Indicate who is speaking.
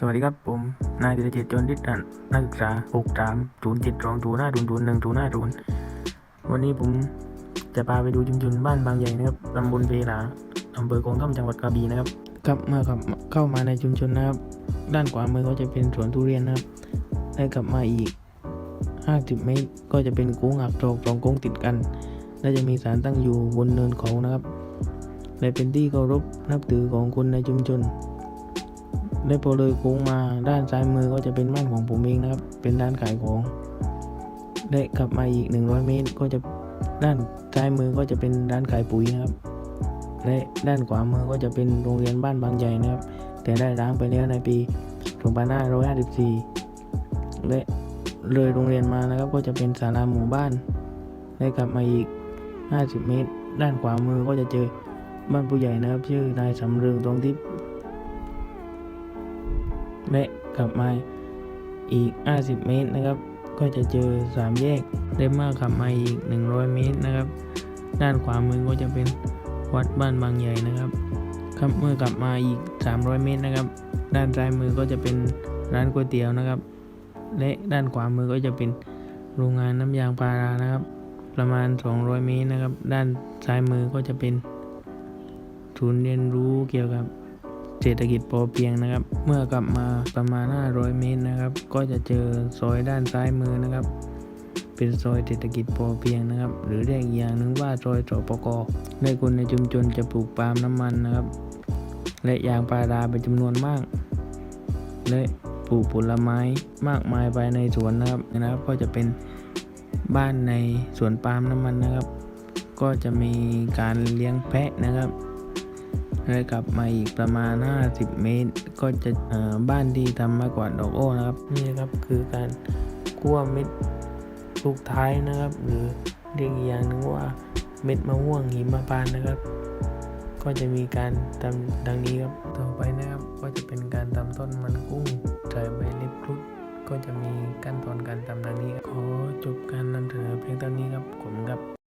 Speaker 1: สวัสดีครับผม นายธีรเจตจนดิษฐ์นักศึกษา6 3 0 7 2 0 5 0 0 1 0 5 0วันนี้ผมจะพาไปดูชุมชนบ้านบางใหญ่นะครับตำบลเวลาอำเภอคงท่อมจังหวัดกระบี่นะครับครับเมื่อขับเข้ามาในชุมชนนะครับ ด้านขวามือก็จะเป็นสวนทุเรียนนะครับและกลับมาอีก50เมตรก็จะเป็นโค้งหักศอกสองโค้งติดกัน และจะมีศาลตั้งอยู่บนเนินเขานะครับและเป็นที่เคารพนับถือของคนในชุมชน และพอเลยโค้งมาด้านซ้ายมือก็จะเป็นบ้านของผมเองนะครับ เป็นด้านขายของและกลับมาอีก 100 เมตรก็จะด้านซ้ายมือก็จะเป็นร้านขายปุ๋ยนะครับและด้านขวามือก็จะเป็นโรงเรียนบ้านบางใหญ่นะครับ แต่ได้ร้างไปแล้วในปี2554และเลยโรงเรียนมานะครับก็จะเป็นศาลาหมู่บ้านและกลับมาอีก 50 เมตร ด้านขวามือก็จะเจอบ้านผู้ใหญ่นะครับ ชื่อนายสำเริงตรงทิพย์ และกลับมาอีก 50 เมตรนะครับ ก็จะเจอ 3 แยกและเมื่อขับมาอีก 100 เมตรนะครับ ด้านขวามือก็จะเป็นวัดบ้านบางใหญ่นะครับ ครับเมื่อกลับมาอีก 300 เมตรนะครับ ด้านซ้ายมือก็จะเป็นร้านก๋วยเตี๋ยวนะครับ และด้านขวามือก็จะเป็นโรงงานน้ำยางพารานะครับ ประมาณ 200 เมตรนะครับ ด้านซ้ายมือก็จะเป็นศูนย์เรียนรู้เกี่ยวกับ เศรษฐกิจพอเพียงนะครับ เมื่อกลับมาประมาณ 500 เมตรนะครับ ก็จะเจอซอยด้านซ้ายมือนะครับ เป็นซอยเศรษฐกิจพอเพียงนะครับ หรือเรียกอย่างหนึ่งว่าซอยสปกในคนในชุมชนจะปลูกปาล์มน้ำมันนะครับ และยางพาราเป็นจำนวนมาก และปลูกผลไม้มากมายภายในสวนนะครับนะครับ ก็จะเป็นบ้านในสวนปาล์มน้ำมันนะครับ ก็จะมีการเลี้ยงแพะนะครับ แล้วกลับมาอีกประมาณ 50 เมตร ก็จะบ้านที่ทำมากกว่าดอกโอ้นะครับ นี่นะครับคือการคั่วเม็ดลูกท้ายนะครับ หรือเรียกอีกอย่างนึงว่าเม็ดมะม่วงหิมพานต์นะครับ ก็จะมีการทำดังนี้ครับ ต่อไปนะครับก็จะเป็นการทำต้นมันกุ้งใส่ใบเล็บครุฑก็จะมีขั้นตอนการทำดังนี้ครับขอจบการนำเสนอเพียงเท่านี้ครับผมครับ